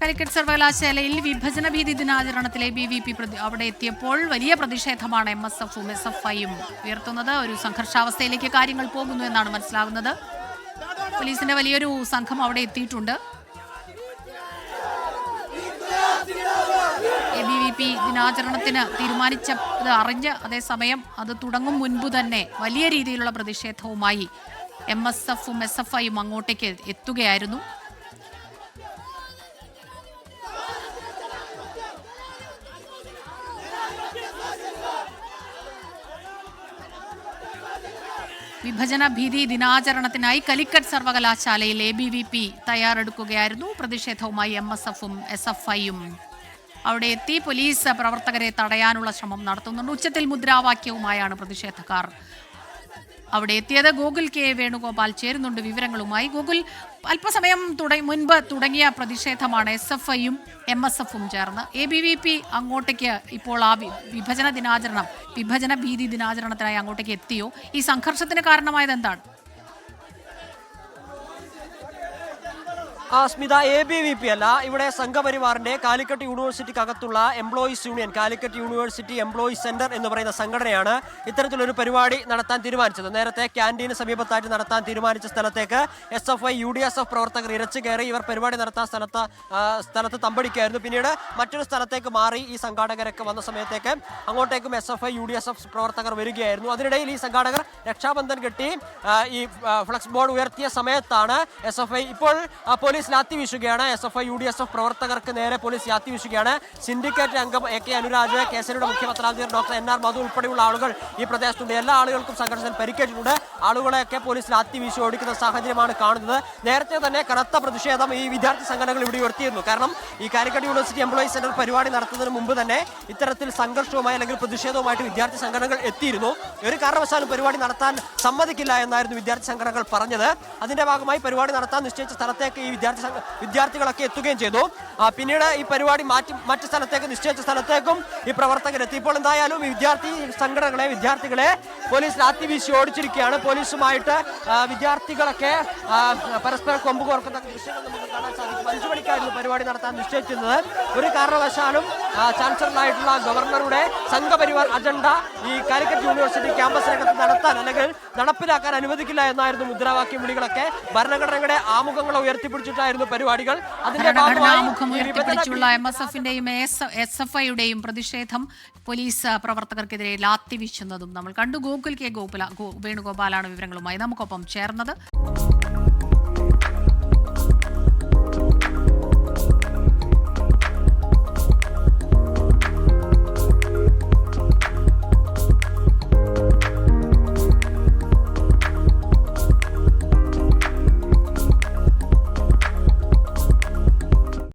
കാലിക്കറ്റ് സർവകലാശാലയിൽ വിഭജന ഭീതി ദിനാചരണത്തിലെ ബി വി പി അവിടെ എത്തിയപ്പോൾ വലിയ പ്രതിഷേധമാണ് എം എസ് എഫും എസ് എഫ് ഐയും. ഉയർത്തുന്നത് ഒരു സംഘർഷാവസ്ഥയിലേക്ക് കാര്യങ്ങൾ പോകുന്നു എന്നാണ് മനസ്സിലാകുന്നത്. പോലീസിന്റെ വലിയൊരു സംഘം അവിടെ എത്തിയിട്ടുണ്ട്. എ ബി വി പി ദിനാചരണത്തിന് തീരുമാനിച്ചത് അറിഞ്ഞ് അതേസമയം അത് തുടങ്ങും മുൻപ് തന്നെ വലിയ രീതിയിലുള്ള പ്രതിഷേധവുമായി എം എസ് എഫും എസ് എഫ് ഐയും അങ്ങോട്ടേക്ക് എത്തുകയായിരുന്നു. വിഭജന ഭീതി ദിനാചരണത്തിനായി കലിക്കറ്റ് സർവകലാശാലയിൽ എ ബി വി പി തയ്യാറെടുക്കുകയായിരുന്നു. പ്രതിഷേധവുമായി എം എസ് എഫും എസ് എഫ് ഐയും അവിടെ എത്തി. പോലീസ് പ്രവർത്തകരെ തടയാനുള്ള ശ്രമം നടത്തുന്നുണ്ട്. ഉച്ചത്തിൽ മുദ്രാവാക്യവുമായാണ് പ്രതിഷേധക്കാർ അവിടെ എത്തിയത്. ഗൂഗിൾ കെ വേണുഗോപാൽ ചേരുന്നുണ്ട് വിവരങ്ങളുമായി. ഗൂഗിൾ അല്പസമയം തുടങ്ങി മുൻപ് തുടങ്ങിയ പ്രതിഷേധമാണ് എസ് എഫ് ഐയും എം എസ് എഫും ചേർന്ന്. എ ബി വി പി അങ്ങോട്ടേക്ക് ഇപ്പോൾ ആ വിഭജന ദിനാചരണം വിഭജന ഭീതി ദിനാചരണത്തിനായി അങ്ങോട്ടേക്ക് എത്തിയോ? ഈ സംഘർഷത്തിന് കാരണമായത് എന്താണ് Smitha A B V P അല്ല. ഇവിടെ സംഘപരിവാറിന്റെ Calicut യൂണിവേഴ്സിറ്റിക്കകത്തുള്ള employees union Calicut university employees centre എന്ന് പറയുന്ന സംഘടനയാണ് ഇത്തരത്തിലൊരു പരിപാടി നടത്താൻ തീരുമാനിച്ചത്. നേരത്തെ ക്യാന്റീന് സമീപത്തായിട്ട് നടത്താൻ തീരുമാനിച്ച സ്ഥലത്തേക്ക് S F I U D S F പ്രവർത്തകർ ഇരച്ചു കയറി ഇവർ പരിപാടി നടത്താൻ സ്ഥലത്ത് സ്ഥലത്ത് തമ്പടിക്കായിരുന്നു. പിന്നീട് മറ്റൊരു സ്ഥലത്തേക്ക് മാറി ഈ സംഘാടകരൊക്കെ വന്ന സമയത്തേക്ക് അങ്ങോട്ടേക്കും S F I U D S F പ്രവർത്തകർ വരികയായിരുന്നു. അതിനിടയിൽ ഈ സംഘാടകർ രക്ഷാബന്ധൻ കെട്ടി ഈ ഫ്ലക്സ് ബോർഡ് ഉയർത്തിയ സമയത്താണ് എസ് എഫ് ഐ ഇപ്പോൾ ആ, police lathi വീശുകയാണ്. S F I U D S F പ്രവർത്തകർക്ക് നേരെ പോലീസ് ലാത്തി വീശുകയാണ്. സിൻഡിക്കേറ്റ് അംഗം എ കെ അനുരാജ് കേസരിയുടെ മുഖ്യ ഡോക്ടർ എൻ ആർ മധു ഉൾപ്പെടെയുള്ള ആളുകൾ ഈ പ്രദേശത്തുണ്ട്. എല്ലാ ആളുകൾക്കും സംഘർഷത്തിൽ പരിക്കേറ്റിട്ടുണ്ട്. ആളുകളെയൊക്കെ പോലീസ് ലാത്തി വീശി ഓടിക്കുന്ന സാഹചര്യമാണ് കാണുന്നത്. നേരത്തെ തന്നെ കനത്ത പ്രതിഷേധം ഈ വിദ്യാർത്ഥി സംഘടനകൾ ഇവിടെ ഉയർത്തിയിരുന്നു. കാരണം ഈ കാലിക്കറ്റ് യൂണിവേഴ്സിറ്റി എംപ്ലോയി സെന്റർ പരിപാടി നടത്തുന്നതിന് മുമ്പ് തന്നെ ഇത്തരത്തിൽ സംഘർഷവുമായി അല്ലെങ്കിൽ പ്രതിഷേധവുമായിട്ട് വിദ്യാർത്ഥി സംഘടനകൾ എത്തിയിരുന്നു. ഒരു കാരണവശാലും പരിപാടി നടത്താൻ സമ്മതിക്കില്ല എന്നായിരുന്നു വിദ്യാർത്ഥി സംഘടനകൾ പറഞ്ഞത്. അതിന്റെ ഭാഗമായി പരിപാടി നടത്താൻ നിശ്ചയിച്ച സ്ഥലത്തേക്ക് ഈ വിദ്യാർത്ഥി വിദ്യാർത്ഥികളൊക്കെ എത്തുകയും ചെയ്തു. പിന്നീട് ഈ പരിപാടി മാറ്റി മറ്റു സ്ഥലത്തേക്ക് നിശ്ചയിച്ച സ്ഥലത്തേക്കും ഈ പ്രവർത്തകർ എത്തി. ഇപ്പോൾ എന്തായാലും വിദ്യാർത്ഥി സംഘടനകളെ വിദ്യാർത്ഥികളെ പോലീസ് ലാത്തി വീശി ഓടിച്ചിരിക്കുകയാണ്. പോലീസുമായിട്ട് വിദ്യാർത്ഥികളൊക്കെ പരസ്പരം കൊമ്പ് കോർക്കുന്ന ദൃശ്യങ്ങൾ നമുക്ക് കാണാൻ സാധിക്കും. അഞ്ചു മണിക്കായിരുന്നു പരിപാടി നടത്താൻ നിശ്ചയിച്ചിരുന്നത്. ഒരു കാരണവശാലും ചാൻസലറായിട്ടുള്ള ഗവർണറുടെ സംഘപരിവാർ അജണ്ട ഈ കാലിക്കറ്റ് യൂണിവേഴ്സിറ്റി ക്യാമ്പസിനകത്ത് നടത്താൻ അല്ലെങ്കിൽ നടപ്പിലാക്കാൻ അനുവദിക്കില്ല എന്നായിരുന്നു മുദ്രാവാക്യം വിളികളൊക്കെ. ഭരണഘടനയുടെ ആമുഖങ്ങളെ ഉയർത്തിപ്പിടിച്ചിട്ടായിരുന്നു പരിപാടികൾ. അതിന്റെ ഭാഗമായി പ്രതിഷേധം പോലീസ് പ്രവർത്തകർക്കെതിരെ ലാത്തി വീശുന്നതും നമ്മൾ കണ്ടു. ഗോകുൽ കെ. ഗോപുല വേണുഗോപാലാണ് വിവരങ്ങളുമായി നമുക്കൊപ്പം ചേർന്നത്